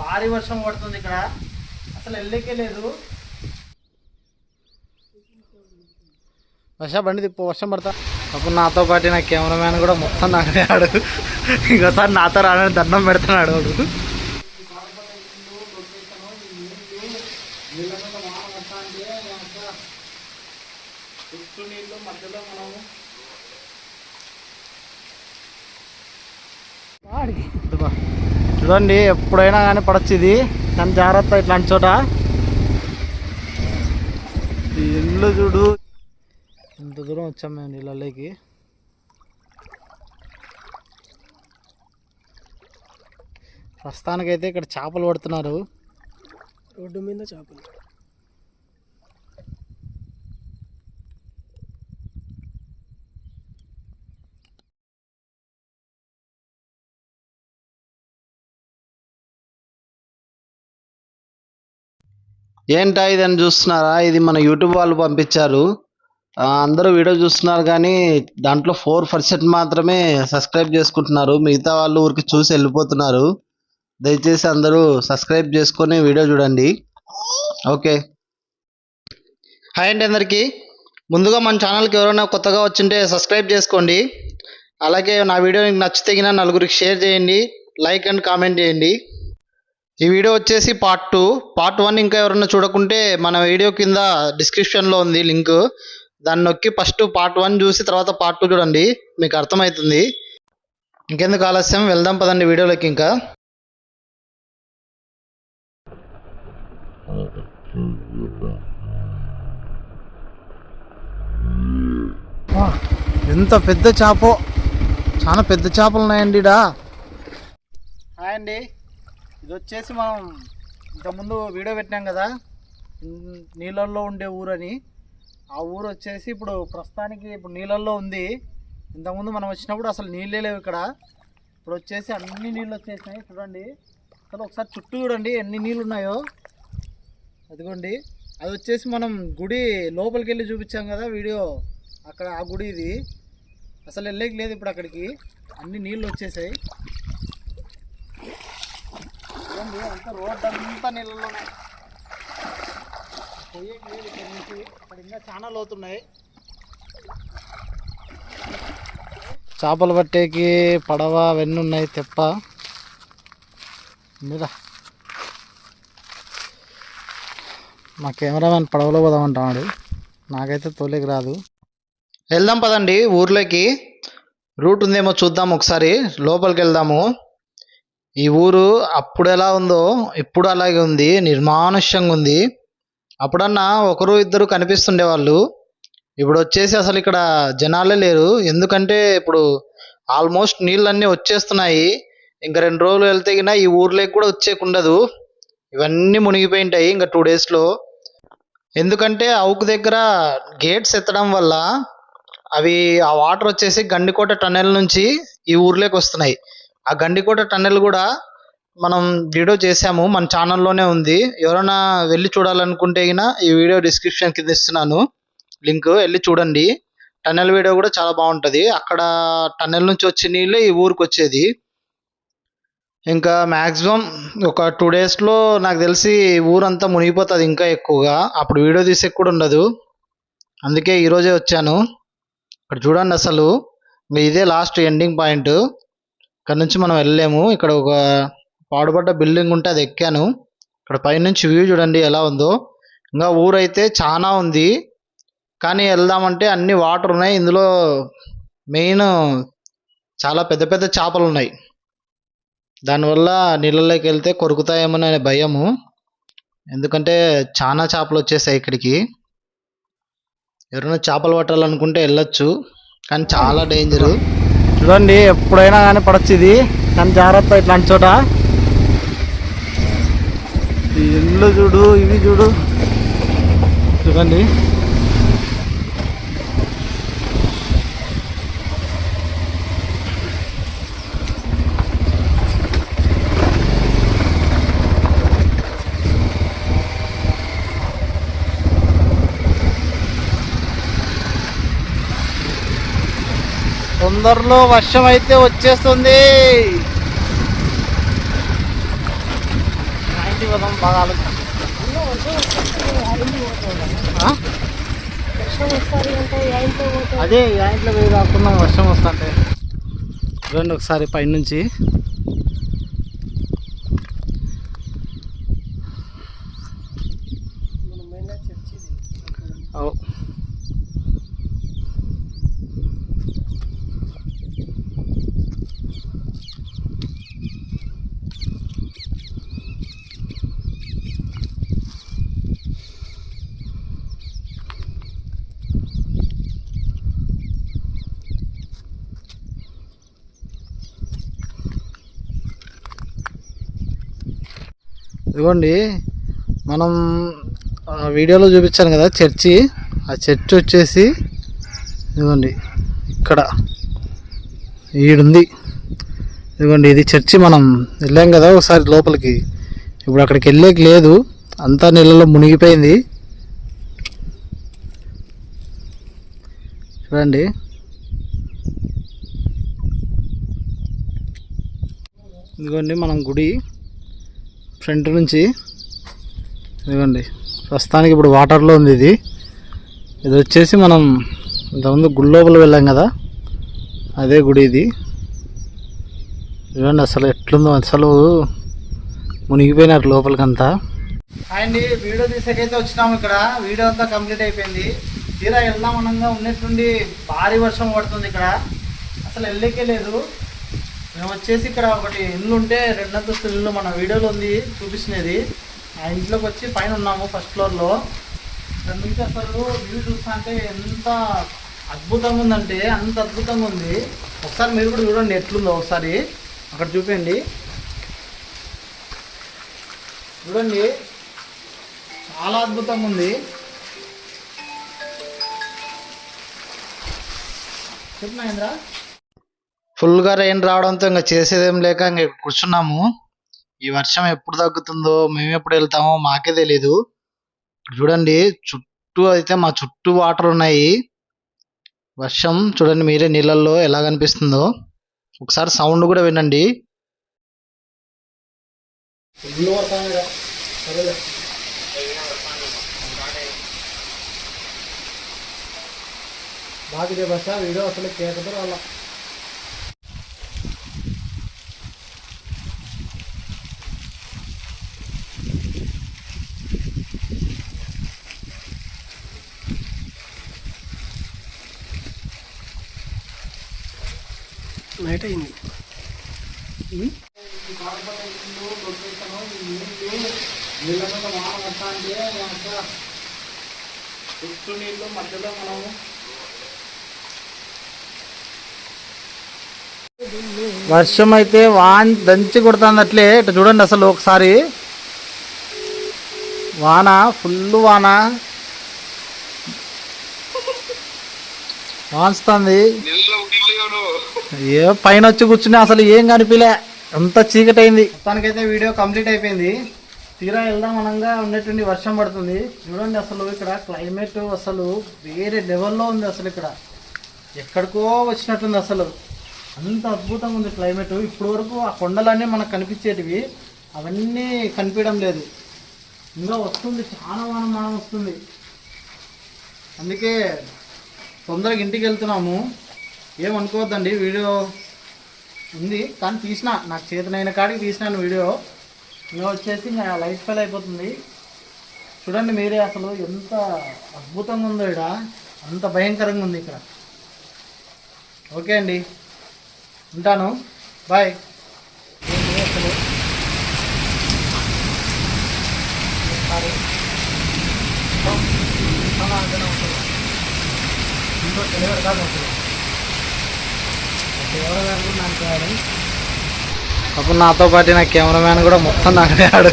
భారీ వర్షం పడుతుంది ఇక్కడ. అసలు వెళ్ళకే లేదు. వర్షం బండి తిప్పు వర్షం పడతా. అప్పుడు నాతో పాటు నా కెమెరామ్యాన్ కూడా మొత్తం నాడు ఇంకోసారి నాతో రానని దండం పెడుతున్నాడు వాడు. ఇదిగో. చూడండి ఎప్పుడైనా కానీ పడచ్చు ఇది. కానీ జాగ్రత్త ఇట్లాంటి చోట. ఇల్లు చూడు. ఇంత దూరం వచ్చాం మేము నీళ్ళలోకి. ప్రస్తుతానికైతే ఇక్కడ చేపలు పడుతున్నారు. రోడ్డు మీద చేపలు. ఏంటా ఇది అని చూస్తున్నారా? ఇది మన యూట్యూబ్ వాళ్ళు పంపించారు. అందరూ వీడియో చూస్తున్నారు కానీ దాంట్లో ఫోర్ పర్సెంట్ మాత్రమే సబ్స్క్రైబ్ చేసుకుంటున్నారు. మిగతా వాళ్ళు ఊరికి చూసి వెళ్ళిపోతున్నారు. దయచేసి అందరూ సబ్స్క్రైబ్ చేసుకొని వీడియో చూడండి. ఓకే. హాయ్ అండి అందరికీ. ముందుగా మన ఛానల్కి ఎవరైనా కొత్తగా వచ్చింటే సబ్స్క్రైబ్ చేసుకోండి. అలాగే నా వీడియో మీకు నచ్చితే నలుగురికి షేర్ చేయండి. లైక్ అండ్ కామెంట్ చేయండి. ఈ వీడియో వచ్చేసి పార్ట్ టూ పార్ట్ వన్ ఇంకా ఎవరైనా చూడకుంటే మన వీడియో కింద డిస్క్రిప్షన్లో ఉంది లింక్. దాన్ని నొక్కి ఫస్ట్ పార్ట్ వన్ చూసి తర్వాత పార్ట్ టూ చూడండి. మీకు అర్థమవుతుంది ఇంకెందుకు ఆలస్యం? వెళ్దాం పదండి వీడియోలోకి ఇంకా. ఎంత పెద్ద చేప. చాలా పెద్ద చేపలు ఉన్నాయండి ఇడా హాయ్ అండి. ఇది వచ్చేసి మనం ఇంతకుముందు వీడియో పెట్టినాం కదా. నీళ్ళల్లో ఉండే ఊరని. ఆ ఊరు వచ్చేసి ఇప్పుడు ప్రస్తుతానికి ఇప్పుడు నీళ్ళల్లో ఉంది. ఇంతకుముందు మనం వచ్చినప్పుడు అసలు నీళ్ళే లేవు ఇక్కడ. ఇప్పుడు వచ్చేసి అన్ని నీళ్ళు వచ్చేసినాయి చూడండి. అసలు ఒకసారి చుట్టూ చూడండి ఎన్ని నీళ్ళు ఉన్నాయో అదిగోండి. అది వచ్చేసి మనం గుడి లోపలికి వెళ్ళి చూపించాం కదా వీడియో. అక్కడ ఆ గుడి ఇది. అసలు వెళ్ళేకి లేదు ఇప్పుడు అక్కడికి. అన్ని నీళ్ళు వచ్చేసాయి చూడండి అంతా రోడ్ అంతా నీళ్ళలోనే. పోయేకి లేదు ఇక్కడ నుంచి ఇక్కడ ఇంకా చాలా లోతున్నాయి. చేపలు పట్టేకి పడవ అవన్నీ ఉన్నాయి తెప్ప. మీద మా కెమెరామెన్ పడవలో పోదామంటున్నాడు. నాకైతే తోలేకి రాదు. వెళ్దాం పదండి ఊర్లోకి. రూట్ ఉందేమో చూద్దాం ఒకసారి. లోపలికి వెళ్దాము. ఈ ఊరు అప్పుడు ఎలా ఉందో ఇప్పుడు అలాగే ఉంది నిర్మానుష్యంగా ఉంది. అప్పుడన్నా ఒకరు ఇద్దరు కనిపిస్తుండే వాళ్ళు. ఇప్పుడు వచ్చేసి అసలు ఇక్కడ జనాలే లేరు. ఎందుకంటే ఇప్పుడు ఆల్మోస్ట్ నీళ్ళన్నీ వచ్చేస్తున్నాయి. ఇంకా రెండు రోజులు వెళ్తే గిన ఈ ఊర్లోకి కూడా వచ్చేకుండదు ఇవన్నీ మునిగిపోయి ఉంటాయి ఇంకా టూ డేస్లో ఎందుకంటే అవుకు దగ్గర గేట్స్ ఎత్తడం వల్ల అవి ఆ వాటర్ వచ్చేసి గండికోట టన్నెల్ నుంచి ఈ ఊర్లోకి వస్తున్నాయి. ఆ గండికోట టన్నెల్ కూడా మనం వీడియో చేసాము మన ఛానల్లోనే ఉంది. ఎవరైనా వెళ్ళి చూడాలనుకుంటే గిన ఈ వీడియో డిస్క్రిప్షన్ కింద ఇస్తున్నాను. లింక్ వెళ్ళి చూడండి. టన్నెల్ వీడియో కూడా చాలా బాగుంటుంది. అక్కడ టన్నెల్ నుంచి వచ్చే నీళ్ళే ఈ ఊరికి వచ్చేది. ఇంకా మ్యాక్సిమం ఒక టూ డేస్లో నాకు తెలిసి ఊరంతా మునిగిపోతుంది ఇంకా ఎక్కువగా. అప్పుడు వీడియో తీసే కూడా ఉండదు. అందుకే ఈరోజే వచ్చాను. ఇక్కడ చూడండి అసలు. ఇదే లాస్ట్ ఎండింగ్ పాయింట్ ఇక్కడ నుంచి మనం వెళ్ళలేము. ఇక్కడ ఒక పాడుపడ్డ బిల్డింగ్ ఉంటే అది ఎక్కాను. ఇక్కడ పైనుంచి వ్యూ చూడండి ఎలా ఉందో. ఇంకా ఊరైతే చాలా ఉంది. కానీ వెళ్దామంటే అన్ని వాటర్ ఉన్నాయి. ఇందులో మెయిన్ చాలా పెద్ద పెద్ద చేపలు ఉన్నాయి. దానివల్ల నీళ్ళలోకి వెళ్తే కొరుకుతాయేమో అనే భయము. ఎందుకంటే చాలా చేపలు వచ్చేసాయి ఇక్కడికి. ఎవరైనా చేపలు పట్టాలనుకుంటే వెళ్ళొచ్చు. కానీ చాలా డేంజరు. చూడండి ఎప్పుడైనా కానీ పడచ్చు ఇది. కానీ జాగ్రత్త ఇట్లాంటి చోట. ఇల్లు చూడు ఇవి చూడు. చూడండి తొందరలో వర్షం అయితే వచ్చేస్తుంది. బాగా వర్షం వస్తుంది అంటే అదే యా ఇంట్లో పోయి కాకుండా వర్షం వస్తుంటే. రెండు ఒకసారి పైనుంచి. Oh. ఇదిగోండి మనం వీడియోలో చూపించాను కదా చర్చి. ఆ చర్చి వచ్చేసి ఇదిగోండి ఇక్కడ. ఈడుంది. ఇదిగోండి ఇది చర్చి మనం వెళ్ళాం కదా ఒకసారి లోపలికి. ఇప్పుడు అక్కడికి వెళ్ళేకి లేదు. అంతా నీళ్ళలో మునిగిపోయింది. చూడండి. ఇదిగోండి మనం గుడి. ఫ్రంట్ నుంచి ఇదిగోండి ప్రస్తుతానికి ఇప్పుడు వాటర్లో ఉంది ఇది. ఇది వచ్చేసి మనం ఇంతకుముందు గుడి లోపల వెళ్ళాం కదా అదే గుడి ఇది. చూడండి అసలు ఎట్లుందో అసలు మునిగిపోయినారు లోపలికంతా. అండి వీడియో తీసాకైతే వచ్చినాము ఇక్కడ. వీడియో అంతా కంప్లీట్ అయిపోయింది. తీరా వెళ్దాం అనంగా ఉన్నట్టుండి భారీ వర్షం పడుతుంది ఇక్కడ. అసలు వెళ్ళకే లేదు. మేము వచ్చేసి ఇక్కడ ఒకటి ఇల్లు ఉంటే రెండంతస్తుల ఇల్లు మన వీడియోలో ఉంది చూపించినది. ఆ ఇంట్లోకి వచ్చి పైన ఉన్నాము ఫస్ట్ ఫ్లోర్లో ఇక్కడ అసలు వ్యూ చూస్తా అంటే ఎంత అద్భుతంగా ఉందంటే అంత అద్భుతంగా ఉంది. ఒకసారి మీరు కూడా చూడండి ఎట్లుందో ఒకసారి. అక్కడ చూపించండి. చూడండి. చాలా అద్భుతంగా ఉంది. చెప్పు మహేంద్ర. ఫుల్గా రెయిన్ రావడంతో ఇంకా చేసేదేం లేక ఇంకా కూర్చున్నాము. ఈ వర్షం ఎప్పుడు తగ్గుతుందో మేము ఎప్పుడు వెళ్తామో మాకే తెలీదు. చూడండి చుట్టూ అయితే మా చుట్టూ వాటర్ ఉన్నాయి. వర్షం చూడండి మీరే నీళ్ళల్లో ఎలా కనిపిస్తుందో. ఒకసారి సౌండ్ కూడా వినండి. బాగా బస్ వీడియో అసలు కేకదు వాళ్ళ. నైట్ అయింది. చుట్టూ నీళ్ళు మధ్యలో మనము వర్షం అయితే వాన్ దంచి కొడుతుంది అట్లే ఇట్లా చూడండి అసలు ఒకసారి. వాన ఫుల్ వాన. వాన్స్తుంది ఏ పైన వచ్చి కూర్చుని అసలు ఏం కనిపిలే. అంత చీకటి అయింది మొత్తానికైతే వీడియో కంప్లీట్ అయిపోయింది. తీరా వెళ్దాం అనంగా ఉన్నటువంటి వర్షం పడుతుంది. చూడండి అసలు ఇక్కడ క్లైమేట్ అసలు వేరే లెవెల్లో ఉంది అసలు ఇక్కడ. ఎక్కడికో వచ్చినట్టుంది అసలు. అంత అద్భుతంగా ఉంది క్లైమేట్. ఇప్పటి వరకు ఆ కొండలన్నీ మనకు కనిపించేటివి. అవన్నీ కనిపించడం లేదు. ఇంకా వస్తుంది. చాలా వానం మనం వస్తుంది. అందుకే తొందరగా ఇంటికి వెళ్తున్నాము. ఏమనుకోవద్దండి వీడియో ఉంది కానీ తీసిన నాకు చేతనైన కాడికి తీసినాను వీడియో. ఇంకా వచ్చేసి లైట్ ఫెయిల్ అయిపోతుంది. చూడండి మీరే అసలు ఎంత అద్భుతంగా ఉందో ఇక్కడ అంత భయంకరంగా ఉంది ఇక్కడ. ఓకే అండి. ఉంటాను. బాయ్. అసలు ఒకసారి ఉంటుంది. ఇంకో తెలియదు కాదు అసలు ఎవరు గారు నాకు కాదు అప్పుడు నాతో పాటు నా కెమెరామ్యాన్ కూడా మొత్తం నాగాడు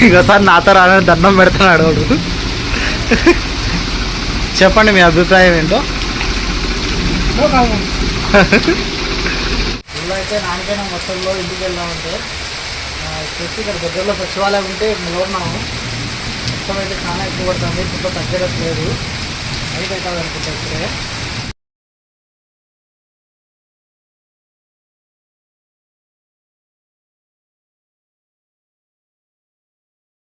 ఇంకోసారి నాతో రాని దండం పెడుతున్నాడు వాడు. చెప్పండి మీ అభిప్రాయం ఏంటో? ఊళ్ళో అయితే నానికైనా మొత్తంలో ఇంటికి వెళ్దామంటే ఆ, ఇక్కడ దగ్గరలో సచివాలయం ఉంటే నిలబడినాము మొత్తం అయితే చాలా ఎక్కువ పడుతుంది ఫుడ్ తగ్గడం లేదు. అయితే అవుతుంది ఇప్పుడే.